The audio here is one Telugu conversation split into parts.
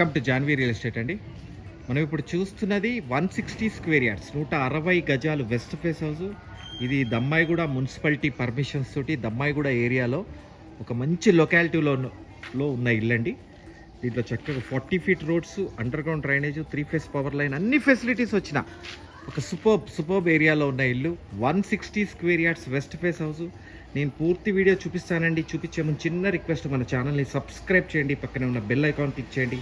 Welcome to Janvi real estate అండి. మనం ఇప్పుడు చూస్తున్నది వన్ సిక్స్టీ స్క్వేర్ యార్డ్స్ నూట అరవై గజాలు వెస్ట్ ఫేస్ హౌస్. ఇది దమ్మాయిగూడ మున్సిపాలిటీ పర్మిషన్స్ తోటి దమ్మాయిగూడ ఏరియాలో ఒక మంచి లొకాలిటీలో ఉన్న- లో ఉన్న ఇల్లండి. దీంట్లో చక్కగా forty feet roads underground drainage three phase power line అన్ని ఫెసిలిటీస్ వచ్చిన ఒక సూపర్బ్ సూపర్బ్ ఏరియాలో ఉన్న ఇల్లు one sixty square yards west face house. నేను పూర్తి వీడియో చూపిస్తానండి. చూపించే ముందు చిన్న రిక్వెస్ట్ మన ఛానల్ని సబ్స్క్రైబ్ చేయండి. పక్కనే ఉన్న బెల్ ఐకాన్ క్లిక్ చేయండి.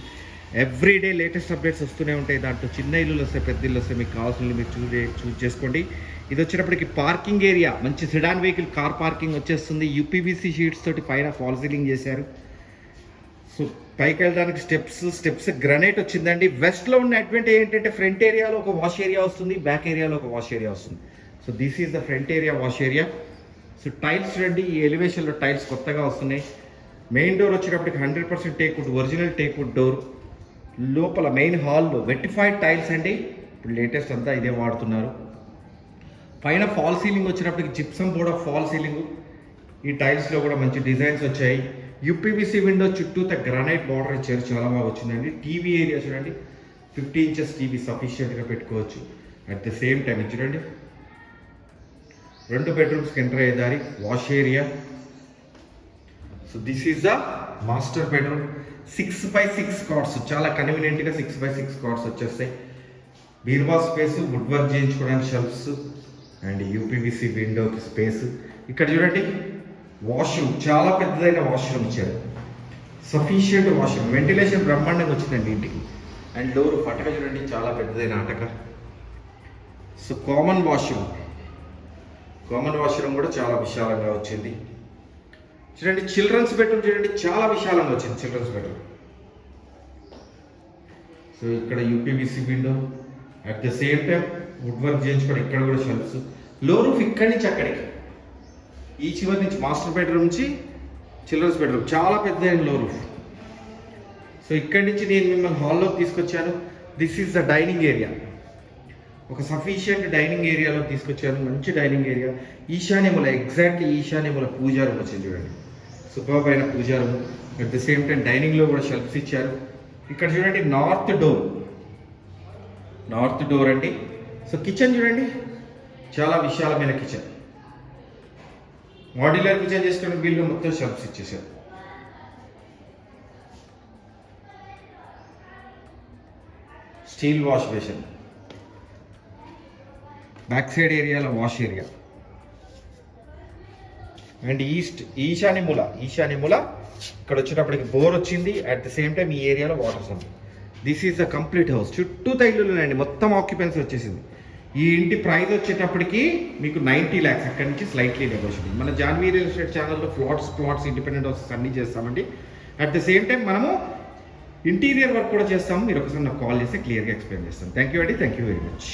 ఎవ్రీడే లేటెస్ట్ అప్డేట్స్ వస్తూనే ఉంటాయి. దాంట్లో చిన్న ఇల్లులు వస్తాయి పెద్ద ఇల్లు వస్తాయి. మీకు కావాల్సిన మీరు చూ చూస్ చేసుకోండి. ఇది వచ్చేటప్పటికి పార్కింగ్ ఏరియా. మంచి సిడాన్ వెహికల్ కార్ పార్కింగ్ వచ్చేస్తుంది. యూపీవీసీ షీట్స్ తోటి పైన ఫాల్ సీలింగ్ చేశారు. సో పైకి వెళ్ళడానికి స్టెప్స్ స్టెప్స్ గ్రనైట్ వచ్చిందండి. వెస్ట్లో ఉన్న అడ్వాంటేజ్ ఏంటంటే ఫ్రంట్ ఏరియాలో ఒక వాష్ ఏరియా వస్తుంది బ్యాక్ ఏరియాలో ఒక వాష్ ఏరియా వస్తుంది. So this is the front area wash area. So tiles చూడండి ఈ ఎలివేషన్లో టైల్స్ కొత్తగా వస్తున్నాయి. మెయిన్ డోర్ వచ్చేటప్పటికి hundred percent teakwood original teakwood door లోపల మెయిన్ హాల్లో వెట్టిఫైడ్ టైల్స్ అండి. ఇప్పుడు లేటెస్ట్ అంతా ఇదే వాడుతున్నారు. పైన ఫాల్ సీలింగ్ వచ్చినప్పటికి gypsum board of fall ceiling ఈ టైల్స్లో కూడా మంచి డిజైన్స్ వచ్చాయి. యూపీవీసీ విండో చుట్టూత గ్రానైట్ బార్డర్ ఇచ్చారు చాలా బాగా వచ్చిందండి. టీవీ ఏరియా చూడండి. ఫిఫ్టీ ఇంచెస్ టీవీ సఫిషియెంట్గా పెట్టుకోవచ్చు. అట్ ద సేమ్ టైం చూడండి. రెండు బెడ్రూమ్స్కి ఎంటర్ అయ్యే దారి wash area so this is the master bedroom six by six cards చాలా కన్వీనియంట్గా సిక్స్ బై సిక్స్ కార్డ్స్ వచ్చేస్తాయి. బీర్వా స్పేస్ వుడ్ వర్క్ చేయించుకోవడానికి షెల్ఫ్స్ అండ్ యూపీవీసీ విండోకి స్పేస్ ఇక్కడ చూడండి వాష్రూమ్ చాలా పెద్దదైన వాష్రూమ్ ఇచ్చారు. సఫిషియంట్ వాష్రూమ్ వెంటిలేషన్ బ్రహ్మాండంగా వచ్చిందండి ఇంటికి. అండ్ డోర్ పటక చూడండి చాలా పెద్దదైన అటక so common washroom common washroom కూడా చాలా విశాలంగా వచ్చింది. చూడండి చిల్డ్రన్స్ బెడ్రూమ్ చూడండి చాలా విశాలంగా వచ్చింది చిల్డ్రన్స్ బెడ్రూమ్. సో ఇక్కడ UPVC window at the same time wood work చేయించుకోవడం ఇక్కడ కూడా షెల్ఫ్స్. లో రూఫ్ ఇక్కడి నుంచి అక్కడికి. ఈ చివరి నుంచి మాస్టర్ బెడ్రూమ్ నుంచి చిల్డ్రన్స్ బెడ్రూమ్. చాలా పెద్ద లో రూఫ్. సో ఇక్కడి నుంచి నేను మిమ్మల్ని హాల్లోకి తీసుకొచ్చాను. This is the dining area. ఒక సఫిషియంట్ డైనింగ్ ఏరియాలో తీసుకొచ్చారు మంచి డైనింగ్ ఏరియా ఈశాన్యముల ఎగ్జాక్ట్లీ ఈశాన్యముల పూజా రూమ్ వచ్చింది చూడండి. సూపర్ అయిన puja room at the same time డైనింగ్లో కూడా షెల్ఫ్స్ ఇచ్చారు. ఇక్కడ చూడండి నార్త్ డోర్ నార్త్ డోర్ అండి. సో కిచెన్ చూడండి. చాలా విశాలమైన కిచెన్ మాడ్యులర్ కిచెన్ చేసుకుని వీళ్ళు మొత్తం షెల్ఫ్స్ ఇచ్చేసారు. Steel wash basin back side ఏరియాలో వాష్ ఏరియా. అండ్ ఈస్ట్ ఈశాన్య మూల ఈశాన్య మూల ఇక్కడ వచ్చేటప్పటికి బోర్ వచ్చింది. అట్ ద సేమ్ టైం ఈ ఏరియాలో వాటర్స్ ఉంది. This is the complete house చుట్టూ తైలున్నాయండి మొత్తం ఆక్యుపెన్సీ వచ్చేసింది. ఈ ఇంటి ప్రైస్ వచ్చేటప్పటికి మీకు నైంటీ ల్యాక్స్ అక్కడి నుంచి స్లైట్లీ నెగోషియబుల్ మన జాన్వీ రియల్ ఎస్టేట్ ఛానల్లో ఫ్లాట్స్ ప్లాట్స్ ఇండిపెండెంట్ హౌసెస్ అన్ని చేస్తామండి. అట్ ద సేమ్ టైం మనము ఇంటీరియర్ వర్క్ కూడా చేస్తాము. మీరు ఒకసారి నాకు కాల్ చేస్తే క్లియర్గా ఎక్స్ప్లెయిన్ చేస్తాం థ్యాంక్ యూ అండి. Thank you very much